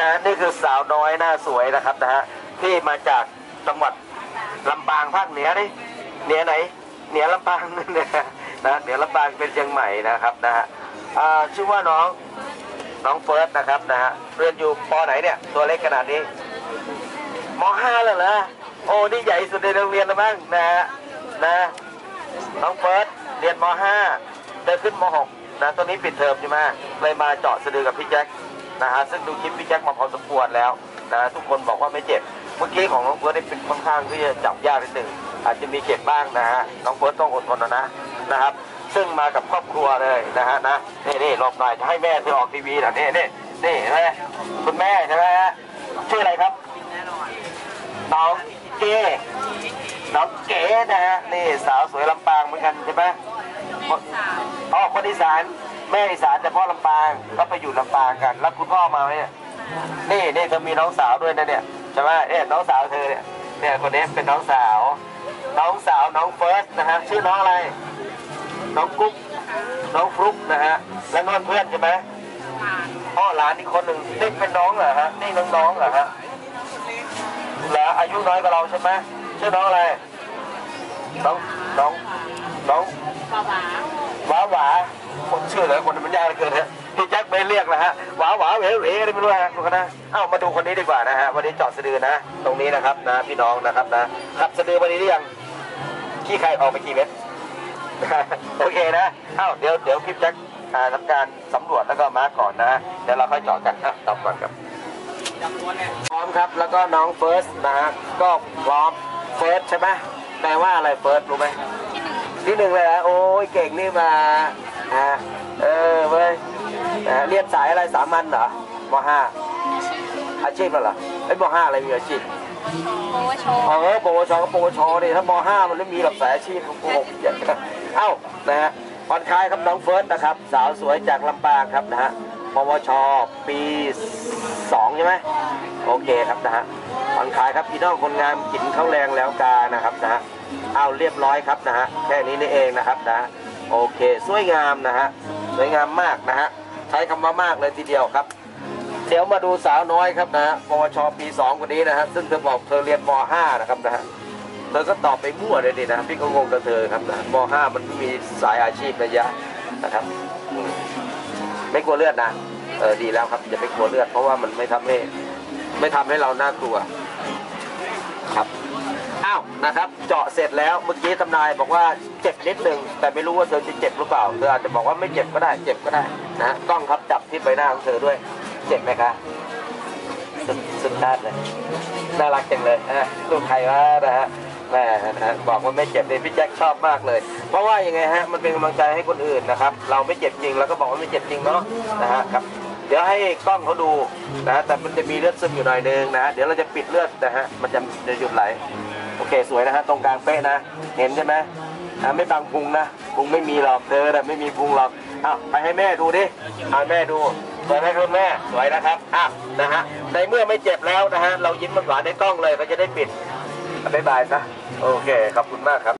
นะนี่คือสาวน้อยหน้าสวยนะครับนะฮะที่มาจากจังหวัดลำปางภาคเหนือนี่เหนือไหนเหนือลำปางนั่นะนะเหนือลำปางเป็นเชียงใหม่นะครับนะฮะชื่อว่าน้องน้องเฟิร์สนะครับนะฮะเรียนอยู่ปไหนเนี่ยตัวเล็กขนาดนี้มห้าแล้วเหรอโอ้นี่ใหญ่สุดในโรงเรียนแล้วมั้งนะฮะนะน้องเฟิร์สเรียนมห้าเดินขึ้นมหกนะตอนนี้ปิดเทอมใช่ไหมเลยมาเจาะสะดือกับพี่แจ็ค นะฮะซึ่งดูคลิปพี่แจ็คมาพอสมควรแล้วนะทุกคนบอกว่าไม่เจ็บ เมื่อกี้ของน้องเฟิร์สนี่เป็นค่อนข้างที่จะจับยากนิดหนึ่งอาจจะมีเจ็บบ้างนะฮะน้องเฟิร์สต้องอดทนนะนะครับ ซึ่งมากับครอบครัวเลยนะฮะนะนี่นี่หลบหน่อยจะให้แม่ที่ออกทีวีนะนี่นี่นี่นไหมคุณแม่ใช่ไหมฮะชื่ออะไรครับน้องเก๋น้องเก๋นะฮะนี่สาวสวยลำปางเหมือนกันใช่ไหมอ๋อคนอีสาน แม่อีสานแต่พ่อลำปางก็ไปอยู่ลำปางกัน แล้วคุณพ่อมาไหมเนี่ยนี่นี่เธอมีน้องสาวด้วยนะเนี่ยใช่ไหมเนี่ยน้องสาวเธอเนี่ยเนี่ยคนนี้เป็นน้องสาว น้องสาวน้องเฟิร์สนะฮะชื่อน้องอะไร น้องกุ๊กน้องฟลุ๊กนะฮะแล้วนอนเพื่อนใช่ไหมพ่อหลานอีกคนหนึ่งนี่เป็นน้องเหรอฮะนี่น้องๆเหรอฮะแล้วอายุน้อยกว่าเราใช่ไหมชื่อน้องอะไร น้องน้องน้องหวาหวาคนเชื่อเลยคนมันยากเหลือเกินฮะพี่แจ็คไม่เรียกนะฮะหวาหวาเวเวอะไรไม่รู้ฮะทุกคนนะเอ้ามาดูคนนี้ดีกว่านะฮะวันนี้จอดสะดือนะ ตรงนี้นะครับนะพี่น้องนะครับนะครับสะดือวันนี้หรือยังขี้ใครออกไปกี่เม็ดโอเคนะเอ้าเดี๋ยวเดี๋ยวพี่แจ็คทำการสำรวจแล้วก็มาก่อนนะเดี๋ยวเราค่อยจอดกันครับตอบก่อนครับพร้อมครับแล้วก็น้องเฟิร์สนะฮะก็พร้อมเฟิร์สใช่ไหม แปลว่าอะไรเฟิร์สรู้ไหมที่หนึ่งเลยนะโอ้ยเก่งนี่มาอ่าเออเว้ยอ่าเรียนสายอะไรสามัญเหรอมห้าอาชีพเหรอไอ้ยมห้าอะไรมีอาชีพโอเวอร์โชว์เออปวชก็ปวชดิถ้ามห้ามันไม่มีหลักสายอาชีพโกหกอย่างนั้นเอ้านะฮะผ่อนคลายครับน้องเฟิร์สนะครับ สาวสวยจากลำปางครับนะฮะปวชปีสองใช่ไหมโอเคครับนะฮะ ผ่อนคลายครับพี่น้องคนงานกินข้าวแรงแล้วกานะครับนะฮะเอาเรียบร้อยครับนะฮะแค่นี้นี่เองนะครับนะฮะโอเคสวยงามนะฮะสวยงามมากนะฮะใช้คำว่ามากเลยทีเดียวครับ เดี๋ยวมาดูสาวน้อยครับนะฮะปวชปีสองคนนี้นะฮะซึ่งเธอบอกเธอเรียนมห้านะครับนะฮะเธอก็ตอบไปมั่วเลยดินะพี่ก็งงกับเธอครับนะม .5 มันมีสายอาชีพระยะนะครับไม่กลัวเลือดนะเออดีแล้วครับอย่าไปกลัวเลือดเพราะว่ามันไม่ทำให้ไม่ทำให้เราน่ากลัว ครับอ้าวนะครับ เจาะเสร็จแล้วเมื่อกี้ทำนายบอกว่าเจ็บนิดนึงแต่ไม่รู้ว่าเธอจะเจ็บหรือเปล่าเธออาจจะบอกว่าไม่เจ็บก็ได้เจ็บก็ได้นะฮะกล้องครับจับที่ใบหน้าของเธอด้วย เจ็บไหมคะสุดสุดยอดเลยน่ารักจังเลยนะลูกใครวะนะฮะแม่นะฮะบอกว่าไม่เจ็บเลยพี่แจ็คชอบมากเลย เพราะว่ายังไงฮะมันเป็นกำลังใจให้คนอื่นนะครับ เราไม่เจ็บจริงเราก็บอกว่าไม่เจ็บจริงเนาะนะฮะครับ ดี๋ยวให้กล้องเขาดูนะแต่มันจะมีเลือดซึมอยู่หน่อยนึงนะเดี๋ยวเราจะปิดเลือดนะฮะมันจะจะหยุดไหลโอเคสวยนะฮะตรงกลางเป๊ะนะ เห็นใช่ไหมอ่าไม่บังพุงนะพุงไม่มีหรอกเธอแต่ไม่มีพุงหรอกอ้าวไปให้แม่ดูดิเอาแม่ดูสวยไหมคุณแม่สวยนะครับอ้าวนะฮะในเมื่อไม่เจ็บแล้วนะฮะเรายิ้มหวานในกล้องเลยเขาจะได้ปิดบ๊ายบายนะโอเคขอบคุณมากครับ